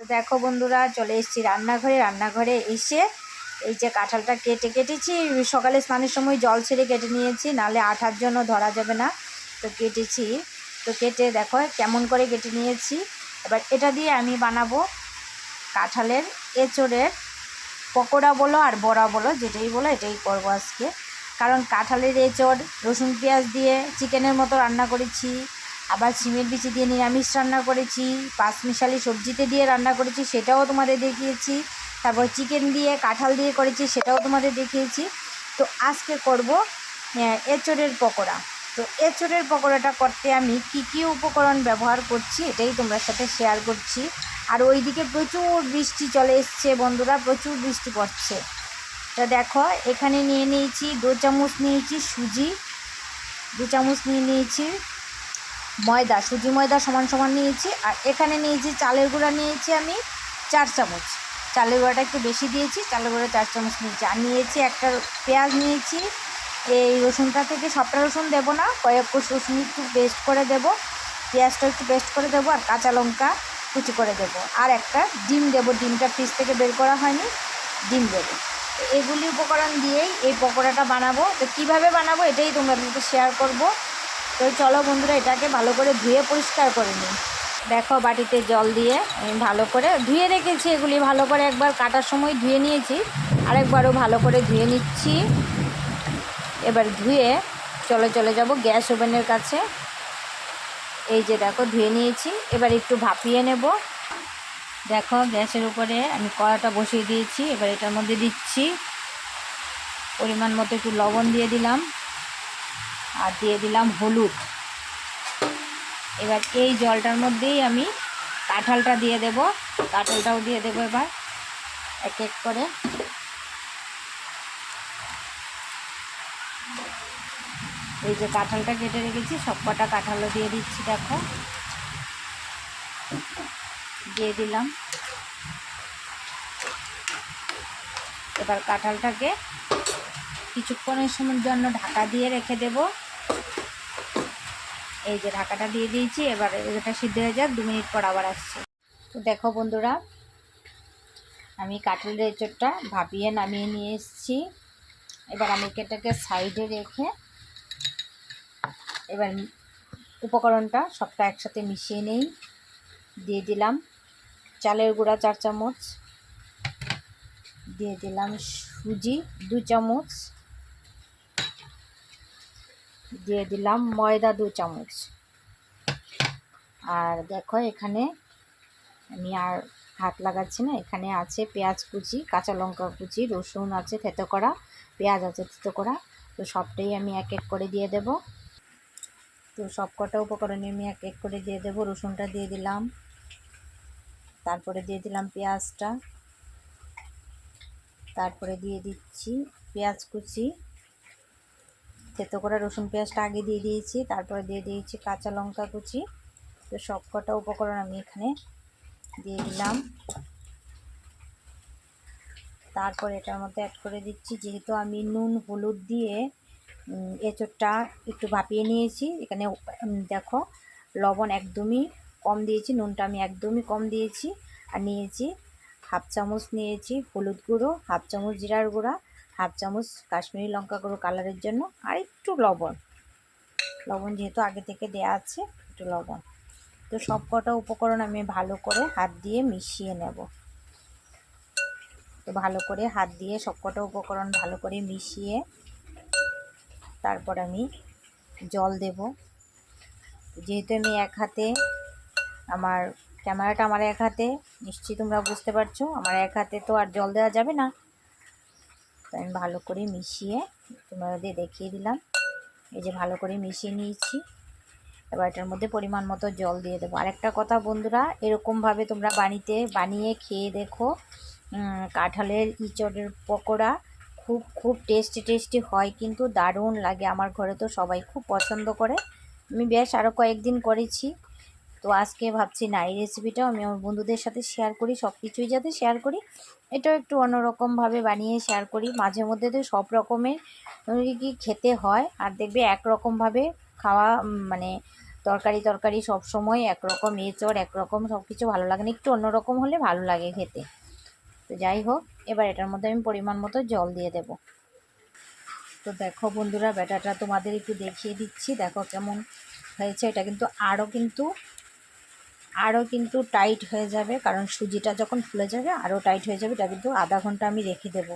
তো দেখো বন্ধুরা, চলে এসেছি রান্নাঘরে। রান্নাঘরে এসে এই যে কাঁঠালটা কেটে কেটেছি। সকালে স্নানের সময় জল ছেড়ে কেটে নিয়েছি নালে আঠার জন্য ধরা যাবে না। তো কেটেছি। তো কেটে দেখো কেমন করে কেটে নিয়েছি। এবার এটা দিয়ে আমি বানাবো কাঁঠালের এঁচড়ের পকোড়া বলো আর বড়া বলো, যেটাই বলো এটাই করব আজকে। কারণ কাঁঠালের এঁচড়, রসুন পেঁয়াজ দিয়ে চিকেনের মতো রান্না করেছি। আবার সিমের বিচি দিয়ে নিরামিষ রান্না করেছি, পাঁচমিশালি সবজিতে দিয়ে রান্না করেছি, সেটাও তোমাদের দেখিয়েছি। তারপর চিকেন দিয়ে, কাঁঠাল দিয়ে করেছি, সেটাও তোমাদের দেখিয়েছি। তো আজকে করব এঁচড়ের পকোড়া। তো এঁচড়ের পকোড়াটা করতে আমি কি কি উপকরণ ব্যবহার করছি, এটাই তোমার সাথে শেয়ার করছি। আর ওইদিকে প্রচুর বৃষ্টি চলে এসছে বন্ধুরা, প্রচুর বৃষ্টি পড়ছে। তো দেখো, এখানে নিয়ে নিয়েছি দু চামচ নিয়েছি সুজি, দু চামচ নিয়ে নিয়েছি ময়দা, সুজি ময়দা সমান সমান নিয়েছি। আর এখানে নিয়েছি চালের গুঁড়া নিয়েছি আমি চার চামচ। চালের গুঁড়াটা একটু বেশি দিয়েছি, চালের গুঁড়া চার চামচ নিয়েছি। আর নিয়েছি একটা পেঁয়াজ নিয়েছি। এই রসুনটা থেকে সবটা রসুন দেবো না, কয়েক কোষ রসুন একটু পেস্ট করে দেব। পেঁয়াজটা একটু পেস্ট করে দেবো আর কাঁচা লঙ্কা কুচি করে দেব। আর একটা ডিম দেবো, ডিমটা ফ্রিজ থেকে বের করা হয়নি, ডিম দেবো। এগুলি উপকরণ দিয়েই এই পকোড়াটা বানাবো। তো কীভাবে বানাবো এটাই তোমাদের সাথে শেয়ার করব। তো চলো বন্ধুরা, এটাকে ভালো করে ধুয়ে পরিষ্কার করে নিই। দেখো বাটিতে জল দিয়ে আমি ভালো করে ধুয়ে রেখেছি এগুলি। ভালো করে একবার কাটার সময় ধুয়ে নিয়েছি, আরেকবারও ভালো করে ধুয়ে নিচ্ছি। এবার ধুয়ে চলে চলে যাব গ্যাস ওভেনের কাছে। এই যে দেখো, ধুয়ে নিয়েছি, এবার একটু ভাপিয়ে নেব। দেখো গ্যাসের উপরে আমি কড়াটা বসিয়ে দিয়েছি, এবার এটার মধ্যে দিচ্ছি। পরিমাণ মতো একটু লবণ দিয়ে দিলাম। আর দিয়ে দিলাম হলুদ। এবার এই জলটার মধ্যেই আমি কাঁঠালটা দিয়ে দেব। কাঁঠালটাও দিয়ে দেবো এবার এক এক করে। এই যে কাঁঠালটা কেটে রেখেছি, সব কটা কাঁঠালও দিয়ে দিচ্ছি, দেখো। দিয়ে দিলাম। এবার কাঁঠালটাকে কিছুক্ষণের সময়ের জন্য ঢাকা দিয়ে রেখে দেব। এই যে ঢাকাটা দিয়ে দিয়েছি, এবার এটা সিদ্ধ হয়ে যাক, দু মিনিট পর আবার আসছে। তো দেখো বন্ধুরা, আমি কাঁঠালের এঁচড়টা ভাপিয়ে নামিয়ে নিয়ে এসেছি। এবার আমি এটাকে সাইডে রেখে এবার উপকরণটা সবটা একসাথে মিশিয়ে নেই, দিয়ে দিলাম চালের গুঁড়া চার চামচ, দিয়ে দিলাম সুজি দু চামচ দিয়ে দিলাম ময়দা দু চামচ। আর দেখো এখানে আমি আর হাত লাগাচ্ছি না, এখানে আছে পেঁয়াজ কুচি, কাঁচা লঙ্কা কুচি, রসুন আছে থেতো করা, পেঁয়াজ আছে থেতো করা, তো সবটাই আমি এক এক করে দিয়ে দেব। তো সব কটা উপকরণে আমি এক এক করে দিয়ে দেব, রসুনটা দিয়ে দিলাম। তারপরে দিয়ে দিলাম পেঁয়াজটা। তারপরে দিয়ে দিচ্ছি পেঁয়াজ কুচি। থেতো করা রসুন পেঁয়াজটা আগে দিয়ে দিয়েছি, তারপরে দিয়ে দিয়েছি কাঁচা লঙ্কা কুচি। তো সব কটা উপকরণ আমি এখানে দিয়ে দিলাম। তারপর এটার মধ্যে অ্যাড করে দিচ্ছি, যেহেতু আমি নুন, হলুদ দিয়ে এঁচোড়টা একটু ভাপিয়ে নিয়েছি, এখানে দেখো, লবণ একদমই কম দিয়েছি, নুনটা আমি একদমই কম দিয়েছি, আর নিয়েছি হাফ চামচ নিয়েছি হলুদ গুঁড়ো, হাফ চামচ জিরার গুঁড়া হাফ চামচ কাশ্মীরি লঙ্কা গুঁড়ো কালারের জন্য আর একটু লবণ। লবণ যেহেতু আগে থেকে দেয়া আছে, একটু লবণ। তো সব কটা উপকরণ আমি ভালো করে হাত দিয়ে মিশিয়ে নেব। তো ভালো করে হাত দিয়ে সব কটা উপকরণ ভালো করে মিশিয়ে তারপর আমি জল দেব। যেহেতু আমি এক হাতে, আমার ক্যামেরাটা আমার এক হাতে, নিশ্চয়ই তোমরা বুঝতে পারছ, আমার এক হাতে তো আর জল দেওয়া যাবে না। আমি ভালো করে মিশিয়ে তোমাদের দেখিয়ে দিলাম। এই যে ভালো করে মিশিয়ে নিয়েছি। এবার এটার মধ্যে পরিমাণ মতো জল দিয়ে দেবো। আরেকটা কথা বন্ধুরা, এরকমভাবে তোমরা বাড়িতে বানিয়ে খেয়ে দেখো কাঁঠালের ইঁচড়ের পকোড়া খুব খুব টেস্টি টেস্টি হয়, কিন্তু দারুণ লাগে। আমার ঘরে তো সবাই খুব পছন্দ করে। আমি বেশ আরও কয়েকদিন করেছি। তো আজকে ভাবছি না, এই রেসিপিটাও আমি আমার বন্ধুদের সাথে শেয়ার করি সব কিছুই যাতে শেয়ার করি। এটাও একটু অন্যরকমভাবে বানিয়ে শেয়ার করি। মাঝে মধ্যে তো সব রকমের কি খেতে হয়, আর দেখবে একরকমভাবে খাওয়া মানে তরকারি তরকারি সব সময় একরকম এঁচড়, একরকম সব কিছু ভালো লাগে না। একটু অন্যরকম হলে ভালো লাগে খেতে। তো যাই হোক, এবার এটার মধ্যে আমি পরিমাণ মতো জল দিয়ে দেব। তো দেখো বন্ধুরা, ব্যাটাটা তোমাদের একটু দেখিয়ে দিচ্ছি। দেখো কেমন হয়েছে। এটা কিন্তু আরও কিন্তু আরও কিন্তু টাইট হয়ে যাবে, কারণ সুজিটা যখন ফুলে যাবে আরও টাইট হয়ে যাবে, এটা কিন্তু আধা ঘণ্টা আমি রেখে দেবো।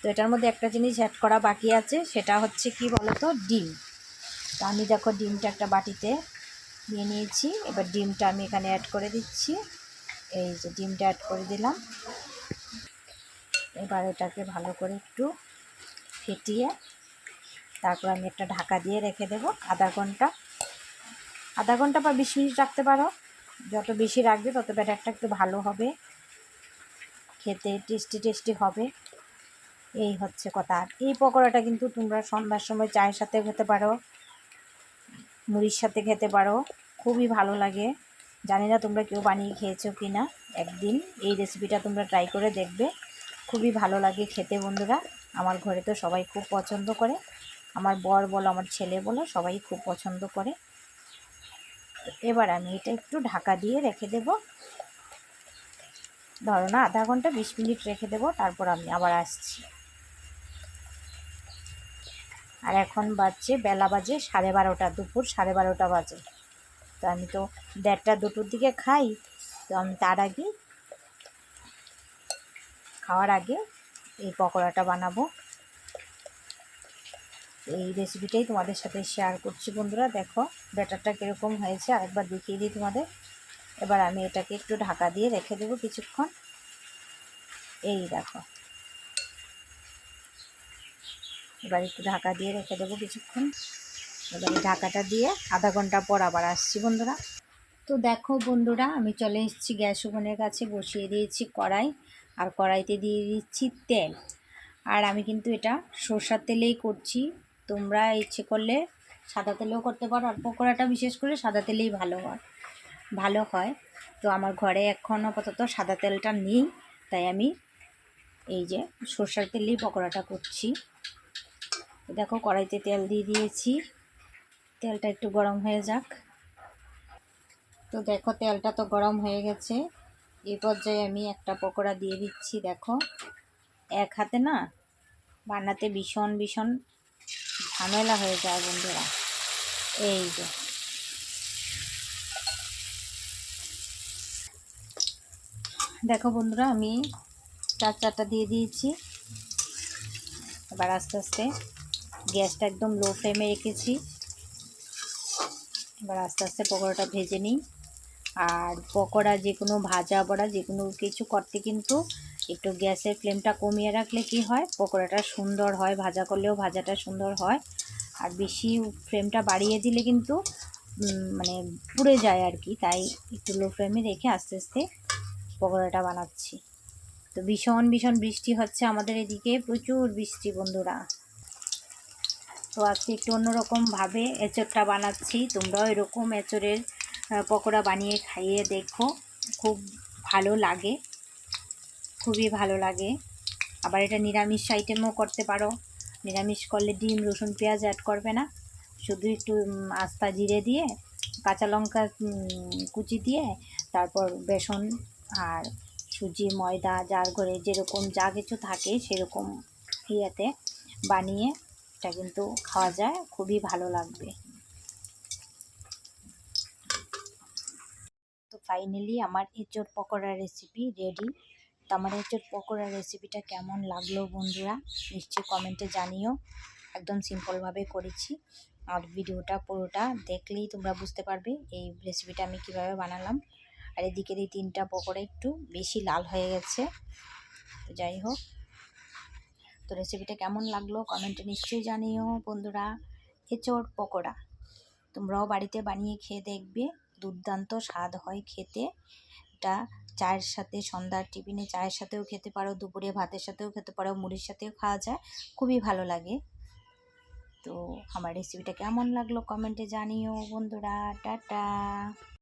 তো এটার মধ্যে একটা জিনিস অ্যাড করা বাকি আছে, সেটা হচ্ছে কি বলতো? ডিম। তো আমি দেখো ডিমটা একটা বাটিতে নিয়ে নিয়েছি, এবার ডিমটা আমি এখানে অ্যাড করে দিচ্ছি। এই যে ডিমটা অ্যাড করে দিলাম। এবার এটাকে ভালো করে একটু ফেটিয়ে তারপর আমি একটা ঢাকা দিয়ে রেখে দেবো, আধা ঘণ্টা। আধা ঘণ্টা বা বিশ মিনিট রাখতে পারো। যত বেশি রাখবে, তত ব্যাটারটা একটু ভালো হবে। খেতে টেস্টি টেস্টি হবে। এই হচ্ছে কথা। আর এই পকোড়াটা কিন্তু তোমরা সন্ধ্যার সময় চায়ের সাথে খেতে পারো, মুড়ির সাথে খেতে পারো। খুবই ভালো লাগে। জানি না তোমরা কেউ বানিয়ে খেয়েছো কি না একদিন এই রেসিপিটা তোমরা ট্রাই করে দেখবে। খুবই ভালো লাগে খেতে বন্ধুরা। আমার ঘরে তো সবাই খুব পছন্দ করে। আমার বর বলো, আমার ছেলে বলো, সবাই খুব পছন্দ করে। এবার আমি এটা একটু ঢাকা দিয়ে রেখে দেব। ধরো না, আধা ঘণ্টা বিশ মিনিট রেখে দেব, তারপর আমি আবার আসছি। আর এখন বাজছে, বেলা বাজে সাড়ে বারোটা, দুপুর সাড়ে বারোটা বাজে। তো আমি তো দেড়টা, দুটোর দিকে খাই। তো আমি তার আগে, খাওয়ার আগে এই পকোড়াটা বানাবো। এই রেসিপিটাই তোমাদের সাথে শেয়ার করছি বন্ধুরা। দেখো, ব্যাটারটা কীরকম হয়েছে, আরেকবার দেখিয়ে দিই তোমাদের। এবার আমি এটাকে একটু ঢাকা দিয়ে রেখে দেবো কিছুক্ষণ। এই দেখো। এবার একটু ঢাকা দিয়ে রেখে দেবো কিছুক্ষণ। এবার ঢাকাটা দিয়ে আধা ঘণ্টা পর আবার আসছি বন্ধুরা। তো দেখো বন্ধুরা, আমি চলে এসেছি গ্যাস ওভেনের কাছে, বসিয়ে দিয়েছি কড়াই। আর কড়াইতে দিয়ে দিচ্ছি তেল। আর আমি কিন্তু এটা সর্ষার তেলেই করছি। তোমরা ইচ্ছে করলে সাদা তেলেও করতে পারো, আর পকোড়াটা বিশেষ করে সাদা তেলেই ভালো হয় ভালো হয়। তো আমার ঘরে এখন আপাতত সাদা তেলটা নেই, তাই আমি এই যে সর্ষার তেলেই পকোড়াটা করছি। দেখো কড়াইতে তেল দিয়ে দিয়েছি, তেলটা একটু গরম হয়ে যাক। তো দেখো তেলটা তো গরম হয়ে গেছে এই পর্যায়ে আমি একটা পকোড়া দিয়ে দিচ্ছি, দেখো। এক হাতে না বানাতে ভীষণ ভীষণ ঝামেলা হয়ে যায় বন্ধুরা। এই যে। দেখো বন্ধুরা, আমি চার চারটা দিয়ে দিয়েছি। এবার আস্তে আস্তে গ্যাসটা একদম লো ফ্লেমে রেখেছি। এবার আস্তে আস্তে পকোড়াটা ভেজে নিই। আর পকোড়া যে কোনো ভাজা বড়া যে কোনো কিছু করতে কিন্তু একটু গ্যাসের ফ্লেমটা কমিয়ে রাখলে কি হয়? পকোড়াটা সুন্দর হয়, ভাজা করলেও ভাজাটা সুন্দর হয়। আর বেশি ফ্লেমটা বাড়িয়ে দিলে কিন্তু মানে পুড়ে যায় আর কি। তাই একটু লো ফ্লেমে রেখে আস্তে আস্তে পকোড়াটা বানাচ্ছি। তো ভীষণ ভীষণ বৃষ্টি হচ্ছে আমাদের এদিকে। প্রচুর বৃষ্টি বন্ধুরা। তো আজকে একটু অন্যরকমভাবে এঁচড়টা বানাচ্ছি। তোমরাও এরকম এঁচড়ের পকোড়া বানিয়ে খাইয়ে দেখো। খুব ভালো লাগে। খুবই ভালো লাগে। আবার এটা নিরামিষ আইটেমও করতে পারো। নিরামিষ করলে ডিম, রসুন, পেঁয়াজ অ্যাড করবে না। শুধু একটু আস্তা জিরে দিয়ে, কাঁচা লঙ্কা কুচি দিয়ে, তারপর বেসন আর সুজি, ময়দা, যার ঘরে যেরকম যা কিছু থাকে সেরকম ইয়েতে বানিয়ে এটা কিন্তু খাওয়া যায়। খুবই ভালো লাগবে। তো ফাইনালি আমার এঁচোড় পকোড়া রেসিপি রেডি তো আমার এঁচোড় পকোড়া রেসিপিটা কেমন লাগল বন্ধুরা? নিশ্চয়ই কমেন্টে জানিও। একদম সিম্পলভাবে করেছি। আর ভিডিওটা পুরোটা দেখলেই তোমরা বুঝতে পারবে এই রেসিপিটা আমি কীভাবে বানালাম। আর এদিকের এই তিনটা পকোড়া একটু বেশি লাল হয়ে গেছে। তো যাই হোক। তো রেসিপিটা কেমন লাগল কমেন্টে নিশ্চয়ই জানিও বন্ধুরা। এঁচোড় পকোড়া। তোমরাও বাড়িতে বানিয়ে খেয়ে দেখবে। দুর্দান্ত স্বাদ হয় খেতে। এটা চায়ের সাথে, সন্ধ্যার টিফিনে চায়ের সাথেও খেতে পারো, দুপুরে ভাতের সাথেও খেতে পারো, মুড়ির সাথেও খাওয়া যায়। খুবই ভালো লাগে। তো আমার রেসিপিটা কেমন লাগল? কমেন্টে জানিও বন্ধুরা। টাটা!